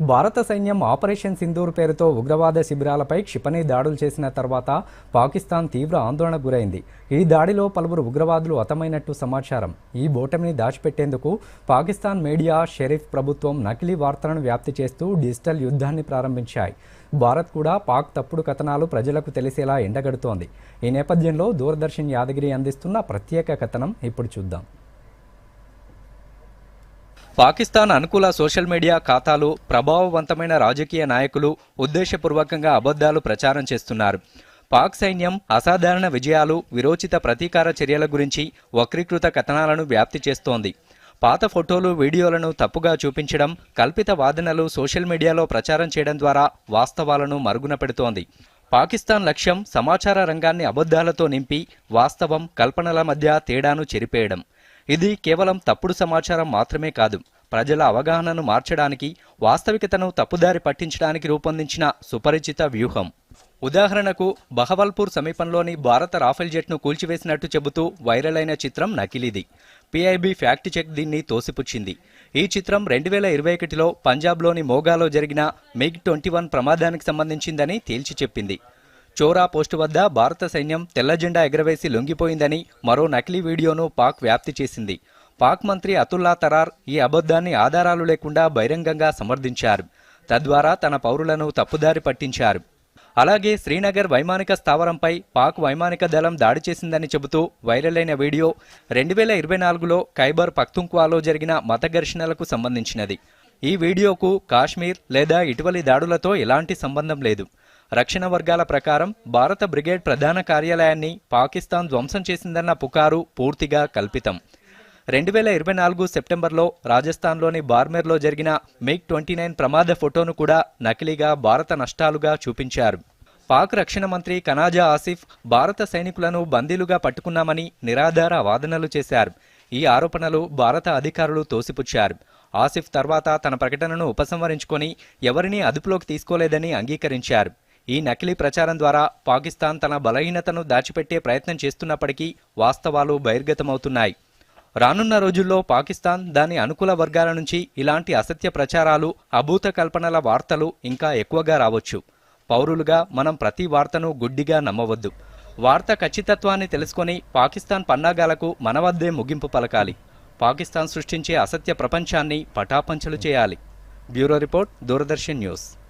భారత సైన్యం ఆపరేషన్ సింధూర్ పేరుతో ఉగ్రవాద శిబిరాలపై క్షిపణి దాడులు చేసిన తర్వాత పాకిస్తాన్ తీవ్ర ఆందోళన గురైంది. ఈ దాడిలో పలువురు ఉగ్రవాదులు హతమైనట్టు సమాచారం. ఈ బోటమిని దాచిపెట్టేందుకు పాకిస్తాన్ మీడియా షెరీఫ్ ప్రభుత్వం నకిలీ వార్తలను వ్యాప్తి చేస్తూ డిజిటల్ యుద్ధాన్ని ప్రారంభించాయి. భారత్ కూడా పాక్ తప్పుడు కథనాలు ప్రజలకు తెలిసేలా ఎండగడుతోంది. ఈ నేపథ్యంలో దూరదర్శన్ యాదగిరి అందిస్తున్న ప్రత్యేక కథనం ఇప్పుడు చూద్దాం. పాకిస్తాన్ అనుకూల సోషల్ మీడియా ఖాతాలు ప్రభావవంతమైన రాజకీయ నాయకులు ఉద్దేశపూర్వకంగా అబద్ధాలు ప్రచారం చేస్తున్నారు. పాక్ సైన్యం అసాధారణ విజయాలు విరోచిత ప్రతీకార చర్యల గురించి వక్రీకృత కథనాలను వ్యాప్తి చేస్తోంది. పాత ఫోటోలు వీడియోలను తప్పుగా చూపించడం కల్పిత వాదనలు సోషల్ మీడియాలో ప్రచారం చేయడం ద్వారా వాస్తవాలను మరుగున పెడుతోంది. పాకిస్తాన్ లక్ష్యం సమాచార రంగాన్ని అబద్ధాలతో నింపి వాస్తవం కల్పనల మధ్య తేడాను చెరిపేయడం. ఇది కేవలం తప్పుడు సమాచారం మాత్రమే కాదు. ప్రజల అవగాహనను మార్చడానికి వాస్తవికతను తప్పుదారి పట్టించడానికి రూపొందించిన సుపరిచిత వ్యూహం. ఉదాహరణకు బహవల్పూర్ సమీపంలోని భారత రాఫెల్ జెట్ను కూల్చివేసినట్టు చెబుతూ వైరల్ అయిన చిత్రం నకిలీది. పిఐబి ఫ్యాక్ట్ చెక్ దీన్ని తోసిపుచ్చింది. ఈ చిత్రం రెండు వేల ఇరవై ఒకటిలో పంజాబ్లోని మోగాలో జరిగిన మిగ్ ట్వంటీ వన్ ప్రమాదానికి సంబంధించిందని తేల్చి చెప్పింది. చోరా పోస్టు వద్ద భారత సైన్యం తెల్ల జెండా ఎగరవేసి లొంగిపోయిందని మరో నకిలీ వీడియోను పాక్ వ్యాప్తి చేసింది. పాక్ మంత్రి అతుల్లా తరార్ ఈ అబద్ధాన్ని ఆధారాలు లేకుండా బహిరంగంగా సమర్థించారు. తద్వారా తన పౌరులను తప్పుదారి పట్టించారు. అలాగే శ్రీనగర్ వైమానిక స్థావరంపై పాక్ వైమానిక దళం దాడి చేసిందని చెబుతూ వైరల్ అయిన వీడియో రెండు వేల ఇరవై నాలుగులో ఖైబర్ పఖ్తుంక్వాలో జరిగిన మత ఘర్షణలకు సంబంధించినది. ఈ వీడియోకు కాశ్మీర్ లేదా ఇటీవలి దాడులతో ఎలాంటి సంబంధం లేదు. రక్షణ వర్గాల ప్రకారం భారత బ్రిగేడ్ ప్రధాన కార్యాలయాన్ని పాకిస్తాన్ ధ్వంసం చేసిందన్న పుకారు పూర్తిగా కల్పితం. రెండు వేల ఇరవై నాలుగు సెప్టెంబర్లో రాజస్థాన్లోని బార్మేర్లో జరిగిన మిగ్ ట్వంటీ నైన్ ప్రమాద ఫోటోను కూడా నకిలీగా భారత నష్టాలుగా చూపించారు. పాక్ రక్షణ మంత్రి కనాజా ఆసిఫ్ భారత సైనికులను బందీలుగా పట్టుకున్నామని నిరాధార వాదనలు చేశారు. ఈ ఆరోపణలు భారత అధికారులు తోసిపుచ్చారు. ఆసిఫ్ తర్వాత తన ప్రకటనను ఉపసంహరించుకొని ఎవరినీ అదుపులోకి తీసుకోలేదని అంగీకరించారు. ఈ నకిలీ ప్రచారం ద్వారా పాకిస్తాన్ తన బలహీనతను దాచిపెట్టే ప్రయత్నం చేస్తున్నప్పటికీ వాస్తవాలు బహిర్గతమవుతున్నాయి. రానున్న రోజుల్లో పాకిస్తాన్ దాని అనుకూల వర్గాల నుంచి ఇలాంటి అసత్య ప్రచారాలు అభూత కల్పనల వార్తలు ఇంకా ఎక్కువగా రావచ్చు. పౌరులుగా మనం ప్రతి వార్తను గుడ్డిగా నమ్మవద్దు. వార్త ఖచ్చితత్వాన్ని తెలుసుకొని పాకిస్తాన్ పన్నాగాలకు మన వద్దే ముగింపు పలకాలి. పాకిస్తాన్ సృష్టించే అసత్య ప్రపంచాన్ని పటాపంచలు చేయాలి. Bureau report Doordarshan news.